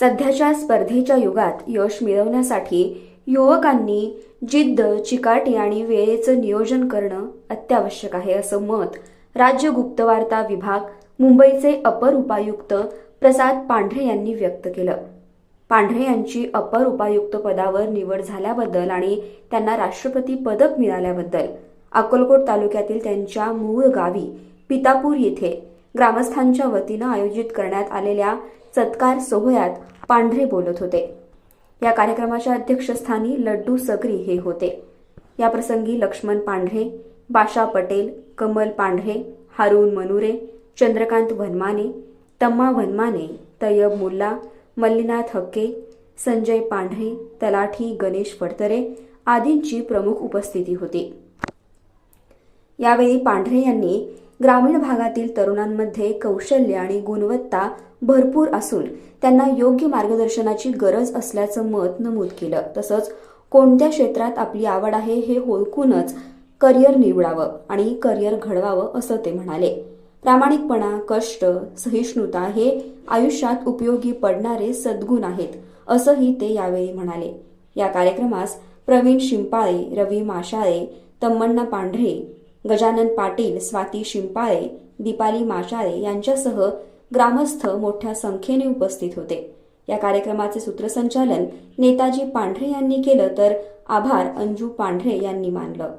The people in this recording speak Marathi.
सध्याच्या स्पर्धेच्या युगात यश मिळवण्यासाठी युवकांनी जिद्द चिकाटी आणि वेळेचं नियोजन करणं अत्यावश्यक आहे असं मत राज्य गुप्तवार्ता विभाग मुंबईचे अपर उपायुक्त प्रसाद पांढरे यांनी व्यक्त केलं. पांढरे यांची अपर उपायुक्त पदावर निवड झाल्याबद्दल आणि त्यांना राष्ट्रपती पदक मिळाल्याबद्दल अक्कलकोट तालुक्यातील त्यांच्या मूळ गावी पितापूर येथे ग्रामस्थांच्या वतीनं आयोजित करण्यात आलेल्या सत्कार सोहळ्यात पांढरे बोलत होते. या कार्यक्रमाच्या अध्यक्षस्थानी लड्डू सकरी हे होते. या प्रसंगी लक्ष्मण पांढरे बाशा पटेल कमल पांढरे हारून मनुरे चंद्रकांत वनमाने तम्मा वनमाने तय्यब मुल्ला मल्लीनाथ हक्के संजय पांढरे तलाठी गणेश फडतरे आदींची प्रमुख उपस्थिती होती. यावेळी पांढरे यांनी ग्रामीण भागातील तरुणांमध्ये कौशल्य आणि गुणवत्ता भरपूर असून त्यांना योग्य मार्गदर्शनाची गरज असल्याचं मत नमूद केलं. तसंच कोणत्या क्षेत्रात आपली आवड आहे हे ओळखूनच करिअर निवडावं आणि करिअर घडवावं असं ते म्हणाले. प्रामाणिकपणा कष्ट सहिष्णुता हे आयुष्यात उपयोगी पडणारे सद्गुण आहेत असंही ते यावेळी म्हणाले. या कार्यक्रमास प्रवीण शिंपाळे रवी माशाळे तम्मण्णा पांढरे गजानन पाटील स्वाती शिंपाळे दीपाली माशाळे यांच्यासह ग्रामस्थ मोठ्या संख्येने उपस्थित होते. या कार्यक्रमाचे सूत्रसंचालन नेताजी पांढरे यांनी केलं तर आभार अंजू पांढरे यांनी मानलं.